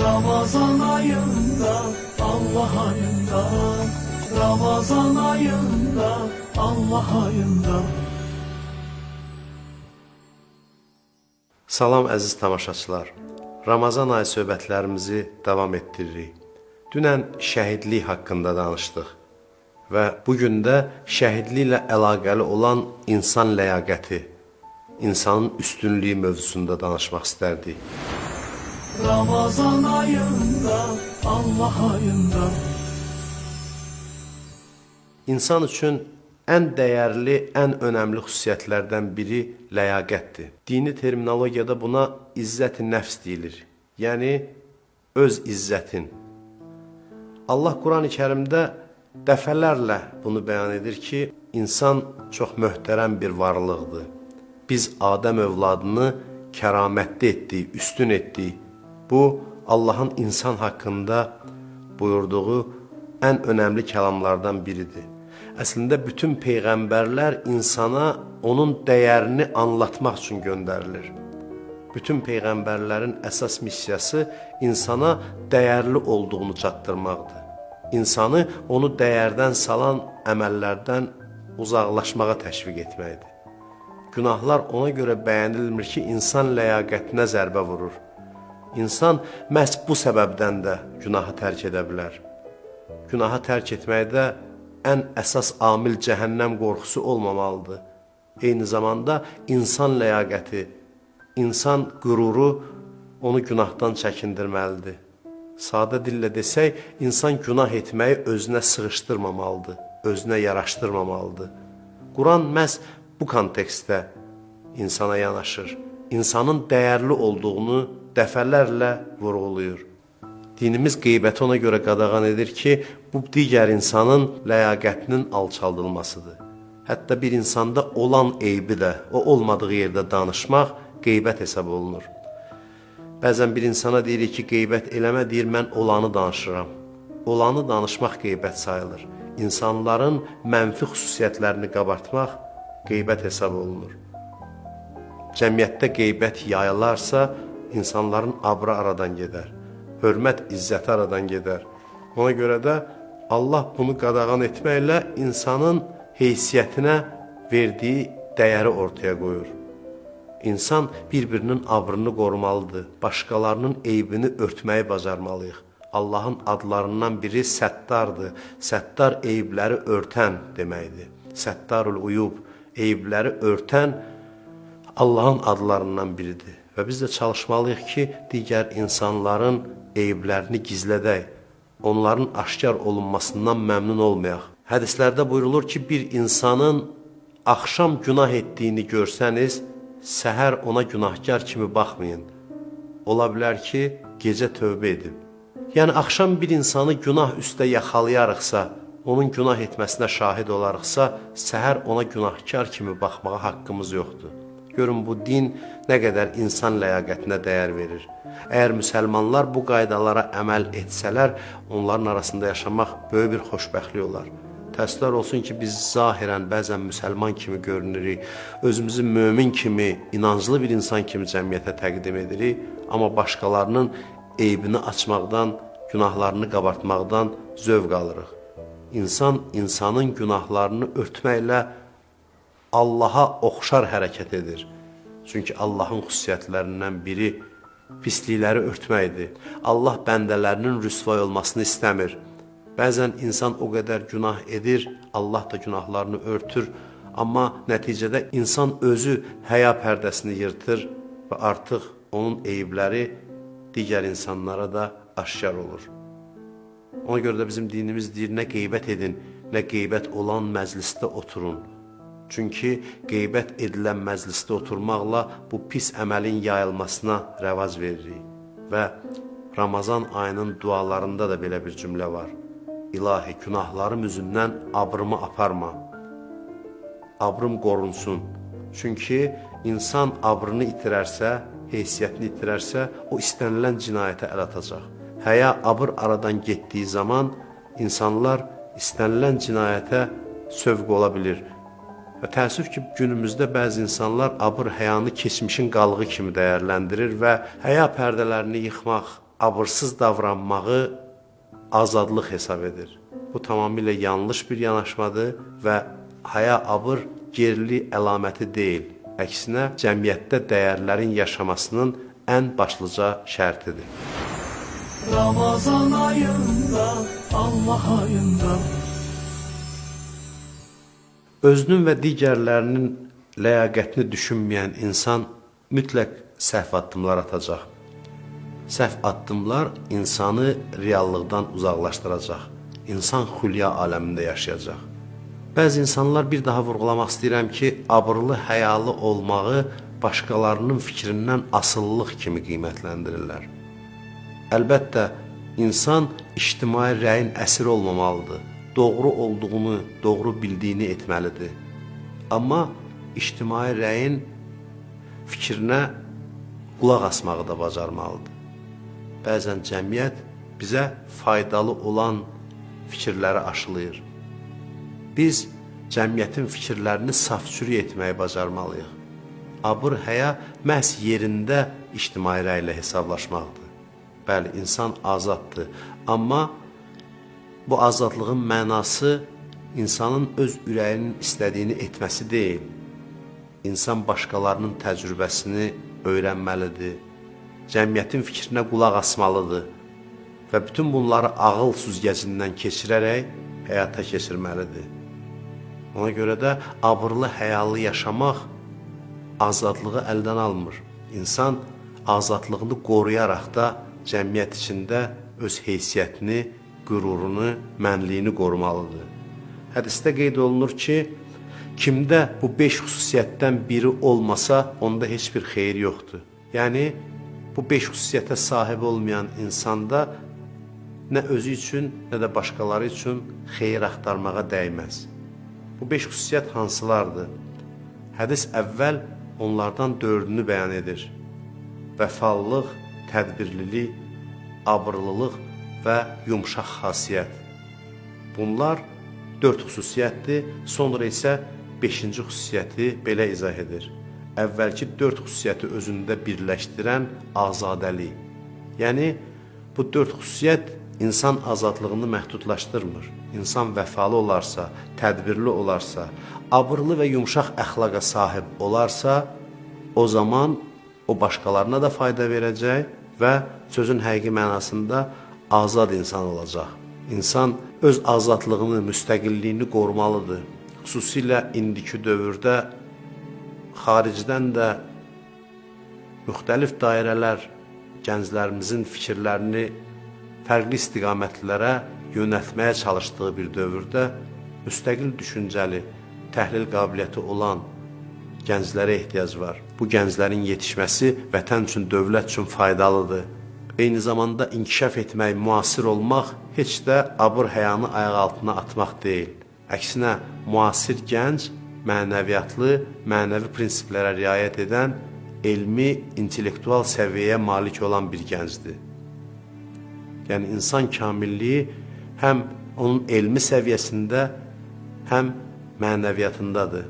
Ramazan ayında Allah ayında Ramazan ayında Allah ayında Salam əziz tamaşaçılar. Ramazan ayı söhbətlərimizi davam etdiririk. Dünən şəhidlik haqqında danışdıq və bu gün də şəhidliklə əlaqəli olan insan ləyaqəti, insanın üstünlüyü mövzusunda danışmaq istərdik. Ramazan ayında Allah ayında İnsan üçün ən dəyərli, ən önəmli xüsusiyyətlərdən biri ləyaqətdir. Dini terminologiyada buna izzət-i nəfs deyilir. Yəni öz izzətin. Allah Quran-ı Kərimdə dəfələrlə bunu bəyan edir ki, insan çox möhtərəm bir varlıqdır. Biz Adəm övladını kəramətli etdik, üstün etdik. Bu Allahın insan haqqında buyurduğu ən önəmli kəlamlardan biridir. Əslində bütün peyğəmbərlər insana onun dəyərini anlatmaq üçün göndərilir. Bütün peyğəmbərlərin əsas missiyası insana dəyərli olduğunu çatdırmaqdır. İnsanı onu dəyərdən salan əməllərdən uzaqlaşmağa təşviq etməkdir. Günahlar ona görə bəyənilmir ki, insan ləyaqətinə zərbə vurur. İnsan məhz bu səbəbdən də günahı tərk edə bilər. Günahı tərk etməkdə ən əsas amil cəhənnəm qorxusu olmamalıdır. Eyni zamanda insan ləyaqəti, insan qüruru onu günahdan çəkindirməlidir. Sadə dillə desək, insan günah etməyi özünə sığışdırmamalıdır, özünə yaraşdırmamalıdır. Quran məhz bu kontekstdə insana yanaşır. İnsanın dəyərli olduğunu dəfələrlə vurğulayır. Dinimiz qeybəti ona görə qadağan edir ki, bu digər insanın ləyaqətinin alçaldılmasıdır. Hətta bir insanda olan eybi də o olmadığı yerdə danışmaq qeybət hesab olunur. Bəzən bir insana deyirik ki, qeybət eləmə, deyir mən olanı danışıram. Olanı danışmaq qeybət sayılır. İnsanların mənfi xüsusiyyətlərini qabartmaq qeybət hesab olunur. Cəmiyyətdə qeybət yayılarsa, insanların abrı aradan gedər. Hörmət, izzəti aradan gedər. Ona görə də Allah bunu qadağan etməklə insanın heysiyyətinə verdiyi dəyəri ortaya qoyur. İnsan bir-birinin abrını qorumalıdır. Başqalarının eybini örtməyi bacarmalıyıq. Allahın adlarından biri Səttardır. Səttar eybləri örtən deməkdir. Səttarul uyub, eybləri örtən Allahın adlarından biridir. Və biz də çalışmalıyıq ki, digər insanların eyblərini gizlədək, onların aşkar olunmasından məmnun olmayaq. Hədislərdə buyurulur ki, bir insanın axşam günah etdiyini görsəniz, səhər ona günahkar kimi baxmayın. Ola bilər ki, gecə tövbə edib. Yəni axşam bir insanı günah üstə yaxalayarıqsa, onun günah etməsinə şahid olarıqsa, səhər ona günahkar kimi baxmağa haqqımız yoxdur. Görün bu din nə qədər insan ləyaqətinə dəyər verir. Əgər müsəlmanlar bu qaydalara əməl etsələr, onların arasında yaşamaq böyük bir xoşbəxtlik olar. Təəssüflər olsun ki, biz zahirən bəzən müsəlman kimi görünürük, özümüzü mömin kimi, inanclı bir insan kimi cəmiyyətə təqdim edirik, amma başqalarının eybini açmaqdan, günahlarını qabartmaqdan zövq alırıq. İnsan insanın günahlarını örtməklə Allaha oxşar hərəkət edir. Çünki Allahın xüsusiyyətlərindən biri pislikləri örtməkdir. Allah bəndələrinin rüsvay olmasını istəmir. Bəzən insan o qədər günah edir, Allah da günahlarını örtür, amma nəticədə insan özü həya pərdəsini yırtır və artıq onun eyibləri digər insanlara da aşkar olur. Ona görə də bizim dinimiz deyir, nə qeybət edin, nə qeybət olan məclisdə oturun. Çünki qeybət edilən məclisdə oturmaqla bu pis əməlin yayılmasına rəvac veririk. Və Ramazan ayının dualarında da belə bir cümlə var. İlahi, günahlarım üzündən abrımı aparma. Abrım qorunsun. Çünki insan abrını itirərsə, heysiyyətini itirərsə, o istənilən cinayətə əl atacaq. Həya abır aradan getdiyi zaman insanlar istənilən cinayətə sövq ola bilir. Və təəssüf ki, günümüzdə bəzi insanlar abır həyanı keçmişin qalığı kimi dəyərləndirir və həya pərdələrini yıxmaq, abırsız davranmağı azadlıq hesab edir. Bu tamamilə yanlış bir yanaşmadır və haya abır gerili əlaməti deyil. Əksinə cəmiyyətdə dəyərlərin yaşamasının ən başlıca şərtidir. Ramazan ayında Allah ayında Özünün və digərlərinin ləyaqətini düşünməyən insan mütləq səhv addımlar atacaq. Səhv addımlar insanı reallıqdan uzaqlaşdıracaq. İnsan xülya aləmində yaşayacaq. Bəzi insanlar bir daha vurğulamaq istəyirəm ki, abırlı, həyalı olmağı başqalarının fikrindən asıllıq kimi qiymətləndirirlər. Əlbəttə, insan ictimai rəyin əsiri olmamalıdır. Doğru olduğunu, doğru bildiyini etməlidir. Amma ictimai rəyin fikrinə qulaq asmağı da bacarmalıdır. Bəzən cəmiyyət bizə faydalı olan fikirləri aşılayır. Biz cəmiyyətin fikirlərini saf-sürü etməyi bacarmalıyıq. Abır həya məhz yerində ictimai rəylə hesablaşmaqdır. Bəli, insan azaddır, amma bu azadlığın mənası insanın öz ürəyinin istədiyini etməsi deyil. İnsan başqalarının təcrübəsini öyrənməlidir. Cəmiyyətin fikrinə qulaq asmalıdır və bütün bunları ağıl süzgəcindən keçirərək həyata keçirməlidir. Ona görə də abırlı, həyalı yaşamaq azadlığı əldən almır. İnsan azadlığını qoruyaraq da cəmiyyət içində öz heysiyyətini, qürurunu, mənliyini qorumalıdır. Hədisdə qeyd olunur ki, kimdə bu 5 xüsusiyyətdən biri olmasa, onda heç bir xeyir yoxdur. Yəni bu 5 xüsusiyyətə sahib olmayan insanda nə özü üçün, nə də başqaları üçün xeyir axtarmağa dəyməz. Bu 5 xüsusiyyət hansılardır? Hədis əvvəl onlardan dördünü bəyan edir. Vəfalılıq, tədbirlilik, abırlılıq və yumşaq xasiyyət. Bunlar dörd xüsusiyyətdir, sonra isə beşinci xüsusiyyəti belə izah edir. Əvvəlki dörd xüsusiyyəti özündə birləşdirən azadəlik. Yəni, bu dörd xüsusiyyət insan azadlığını məhdudlaşdırmır. İnsan vəfalı olarsa, tədbirli olarsa, abırlı və yumşaq əxlaqa sahib olarsa, o zaman o başqalarına da fayda verəcək və sözün həqiqi mənasında azad insan olacaq. İnsan öz azadlığını, müstəqilliyini qorumalıdır. Xüsusilə indiki dövrdə xaricdən də müxtəlif dairələr gənclərimizin fikirlərini fərqli istiqamətlərə yönəltməyə çalışdığı bir dövrdə müstəqil düşüncəli, təhlil qabiliyyəti olan gənclərə ehtiyac var. Bu gənclərin yetişməsi vətən üçün, dövlət üçün faydalıdır. Eyni zamanda inkişaf etmək, müasir olmaq heç də abır həyanı ayaq altına atmaq deyil. Əksinə, müasir gənc mənəviyyatlı, mənəvi prinsiplərə riayət edən, elmi, intellektual səviyyəyə malik olan bir gəncdir. Yəni insan kamilliyi həm onun elmi səviyyəsində, həm mənəviyyatındadır.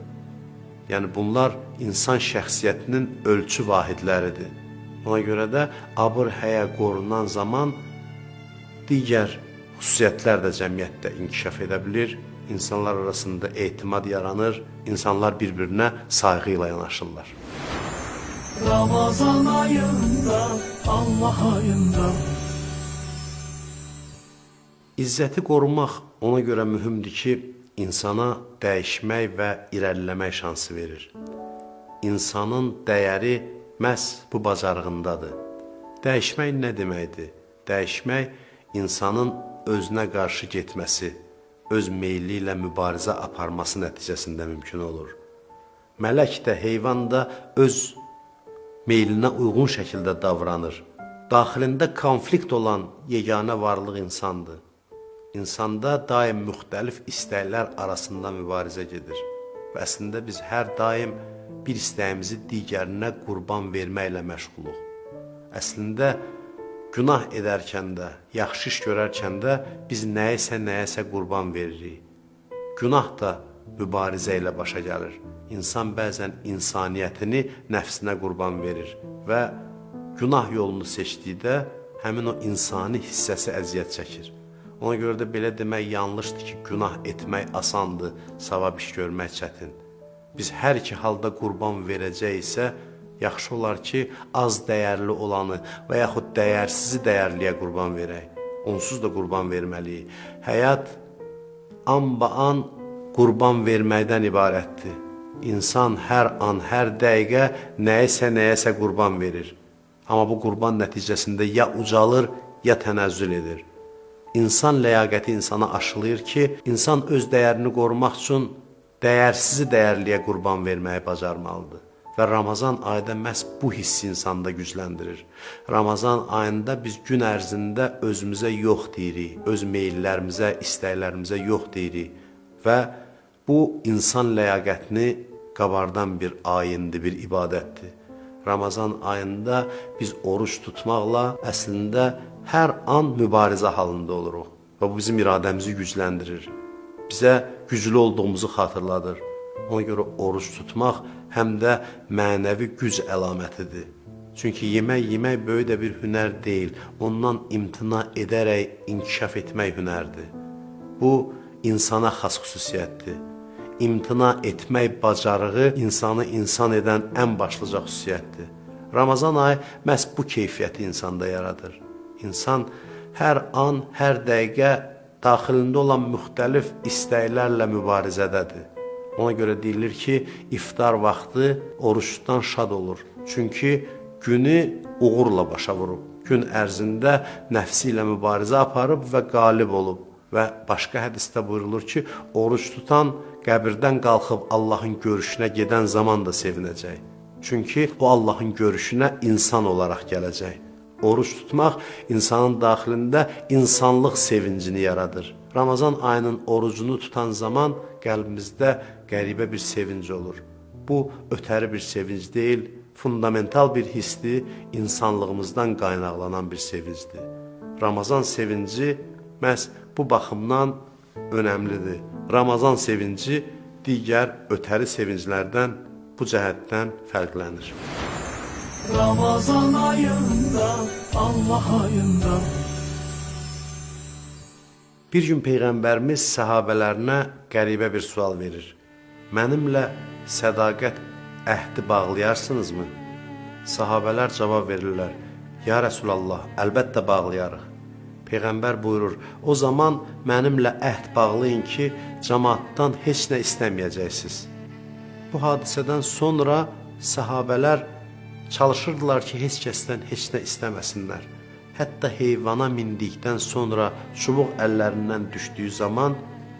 Yəni bunlar insan şəxsiyyətinin ölçü vahidləridir. Ona görə də abır həyə qorunan zaman digər xüsusiyyətlər də cəmiyyətdə inkişaf edə bilir. İnsanlar arasında etimad yaranır, insanlar bir-birinə sayğı ilə yanaşırlar. Ramazan ayında Allah ayında İzzəti qorumaq ona görə mühümdür ki, insana dəyişmək və irəliləmək şansı verir. İnsanın dəyəri məhz bu bacarığındadır. Dəyişmək nə deməkdir? Dəyişmək insanın özünə qarşı getməsi, öz meyli ilə mübarizə aparması nəticəsində mümkün olur. Mələk də, heyvan da öz meylinə uyğun şəkildə davranır. Daxilində konflikt olan yeganə varlıq insandır. İnsanda daim müxtəlif istəklər arasında mübarizə gedir. Və əslində biz hər daim bir istəyimizi digərinə qurban verməklə məşğuluq. Əslində günah edərkən də, yaxşı iş görərkən də biz nəyisə nəyəsə qurban veririk. Günah da mübarizə ilə başa gəlir. İnsan bəzən insaniyyətini nəfsinə qurban verir və günah yolunu seçdikdə həmin o insani hissəsi əziyyət çəkir. Ona görə də belə demək yanlışdır ki, günah etmək asandır, savab iş görmək çətin. Biz hər iki halda qurban verəcəksə, yaxşı olar ki, az dəyərli olanı və yaxud dəyərsizi dəyərliyə qurban verək. Onsuz da qurban verməliyik. Həyat anba-an qurban verməkdən ibarətdir. İnsan hər an, hər dəqiqə nəyisə nəyəsə qurban verir. Amma bu qurban nəticəsində ya ucalır, ya tənəzzül edir. İnsan ləyaqəti insana aşılayır ki, insan öz dəyərini qorumaq üçün dəyərsizi dəyərliyə qurban verməyi bacarmalıdır. Və Ramazan ayında məhz bu hissi insanda gücləndirir. Ramazan ayında biz gün ərzində özümüzə yox deyirik, öz meyllərimizə, istəklərimizə yox deyirik və bu insan ləyaqətini qabardan bir ayindir, bir ibadətdir. Ramazan ayında biz oruç tutmaqla əslində hər an mübarizə halında oluruq və bu bizim iradəmizi gücləndirir. Bizə güclü olduğumuzu xatırladır. Ona görə oruç tutmaq həm də mənəvi güc əlamətidir. Çünki yemək yemək böyük də bir hünər deyil. Ondan imtina edərək inkişaf etmək hünərdir. Bu insana xas xüsusiyyətdir. İmtina etmək bacarığı insanı insan edən ən başlıca xüsusiyyətdir. Ramazan ayı məhz bu keyfiyyəti insanda yaradır. İnsan hər an, hər dəqiqə daxilində olan müxtəlif istəklərlə mübarizədədir. Ona görə deyilir ki, iftar vaxtı oruçdan şad olur. Çünki günü uğurla başa vurub. Gün ərzində nəfsi ilə mübarizə aparıb və qalib olub. Və başqa hədisdə buyurulur ki, oruç tutan qəbirdən qalxıb Allahın görüşünə gedən zaman da sevinəcək. Çünki o Allahın görüşünə insan olaraq gələcək. Oruç tutmaq insanın daxilində insanlıq sevincini yaradır. Ramazan ayının orucunu tutan zaman qəlbimizdə qəribə bir sevinc olur. Bu ötəri bir sevinc deyil, fundamental bir hissdir, insanlığımızdan qaynaqlanan bir sevincdir. Ramazan sevinci məhz bu baxımdan önəmlidir. Ramazan sevinci digər ötəri sevinclərdən bu cəhətdən fərqlənir. Ramazan ayında, Allah ayında Bir gün Peyğəmbərimiz səhabələrinə qəribə bir sual verir. Mənimlə sədaqət əhdi bağlayarsınızmı? Sahabələr cavab verirlər. Ya Rəsulallah, əlbəttə bağlayarıq. Peyğəmbər buyurur, o zaman mənimlə əhd bağlayın ki, cəmaatdan heç nə istəməyəcəksiniz. Bu hadisədən sonra sahabələr çalışırdılar ki, heç kəsdən heç nə istəməsinlər. Hətta heyvana mindikdən sonra çubuq əllərindən düşdüyü zaman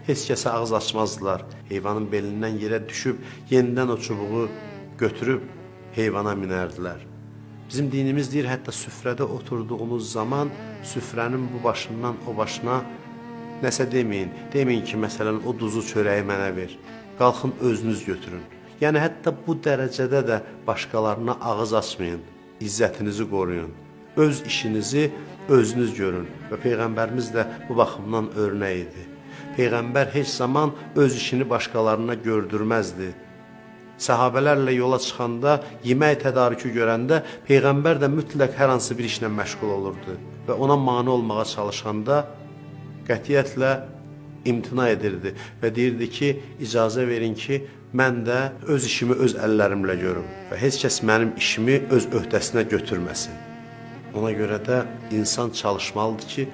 heç kəsə ağız açmazdılar. Heyvanın belindən yerə düşüb yenidən o çubuğu götürüb heyvana minərdilər. Bizim dinimiz deyir, hətta süfrədə oturduğumuz zaman süfrənin bu başından o başına nəsə deməyin. Deməyin ki, məsələn, o duzu çörəyi mənə ver. Qalxın özünüz götürün. Yəni hətta bu dərəcədə də başqalarına ağız açmayın. İzzətinizi qoruyun. Öz işinizi özünüz görün və peyğəmbərimiz də bu baxımdan örnək idi. Peyğəmbər heç zaman öz işini başqalarına gördürməzdi. Səhabələrlə yola çıxanda, yemək tədarükü görəndə peyğəmbər də mütləq hər hansı bir işlə məşğul olurdu və ona mane olmağa çalışanda qətiyyətlə imtina edirdi və deyirdi ki, icazə verin ki, mən də öz işimi öz əllərimlə görüm və heç kəs mənim işimi öz öhdəsinə götürməsin. Ona görə də insan çalışmalıdır ki,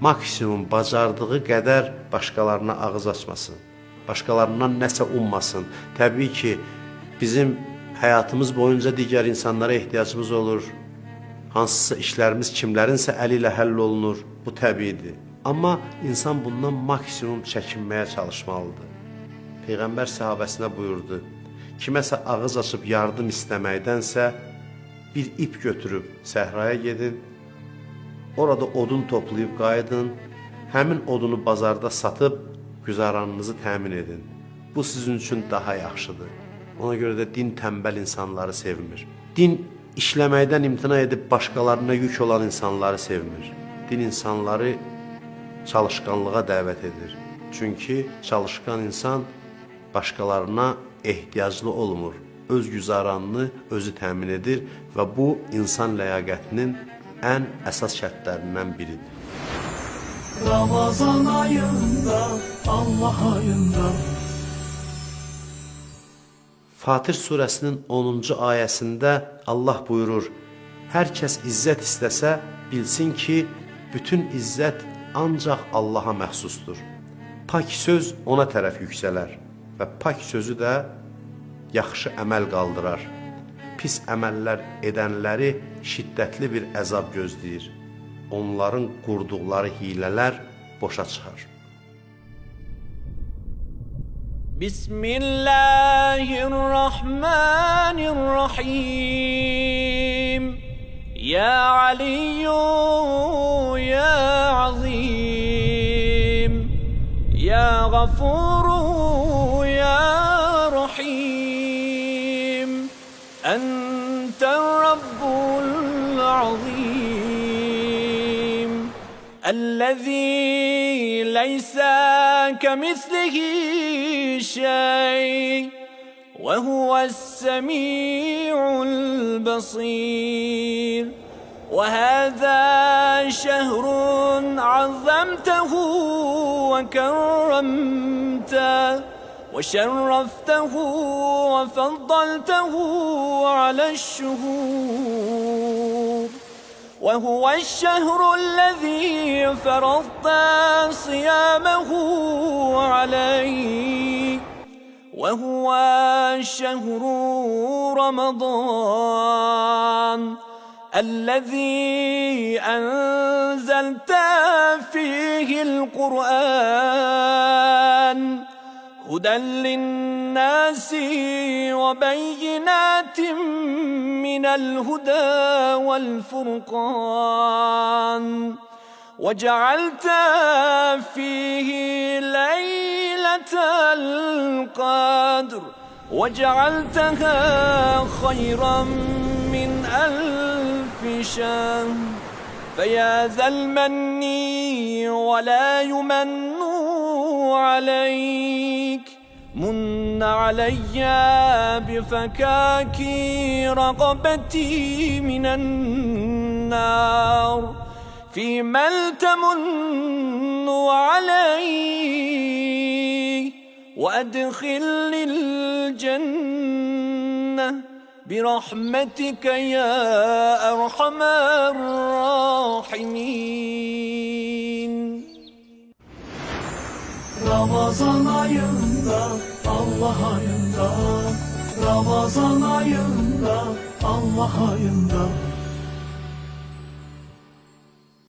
maksimum bacardığı qədər başqalarına ağız açmasın. Başqalarından nəsə ummasın. Təbii ki, bizim həyatımız boyunca digər insanlara ehtiyacımız olur. Hansısa işlərimiz kimlərinsə əli ilə həll olunur. Bu təbiidir. Amma insan bundan maksimum çəkinməyə çalışmalıdır. Peyğəmbər səhabəsinə buyurdu: Kiməsə ağız açıb yardım istəməkdənsə bir ip götürüb səhraya gedin. Orada odun toplayıb qayıdın. Həmin odunu bazarda satıb güzaranınızı təmin edin. Bu sizin üçün daha yaxşıdır. Ona görə də din tənbəl insanları sevmir. Din işləməkdən imtina edib başqalarına yük olan insanları sevmir. Din insanları çalışqanlığa dəvət edir. Çünki çalışqan insan başqalarına ehtiyaclı olmur. Öz güzaranını özü təmin edir və bu insan ləyaqətinin ən əsas şərtlərindən biridir. Ramazan ayında Allah ayında Fatir surəsinin 10-cu ayəsində Allah buyurur: Hər kəs izzət istəsə, bilsin ki, bütün izzət ancaq Allaha məxsusdur. Pak söz ona tərəf yüksələr və pak sözü də yaxşı əməl qaldırar. Pis əməllər edənləri şiddətli bir əzab gözləyir. Onların qurduqları hilələr boşa çıxar. Bismillahirrahmanirrahim. Ya Aliyyun غفور يا رحيم أنت الرب العظيم. الذي ليس كمثله شيء وهو السميع البصير. وهذا شهر عظمته وكرمته وشرفته وفضلته على الشهور. وهو الشهر الذي فرضت صيامه عليه. وهو شهر رمضان. الذي أنزلت فيه القرآن هدى للناس وبينات من الهدى والفرقان وجعلت فيه ليلة القدر وجعلتها خيرا من ألف شهر فيا ذا المن ولا يمن عليك. من علي بفكاك رقبتي من النار. فيما التمن علي وأدخل الجنة. برحمتك يا أرحم الراحمين Ramazan ayında Allah ayında Ramazan ayında Allah ayında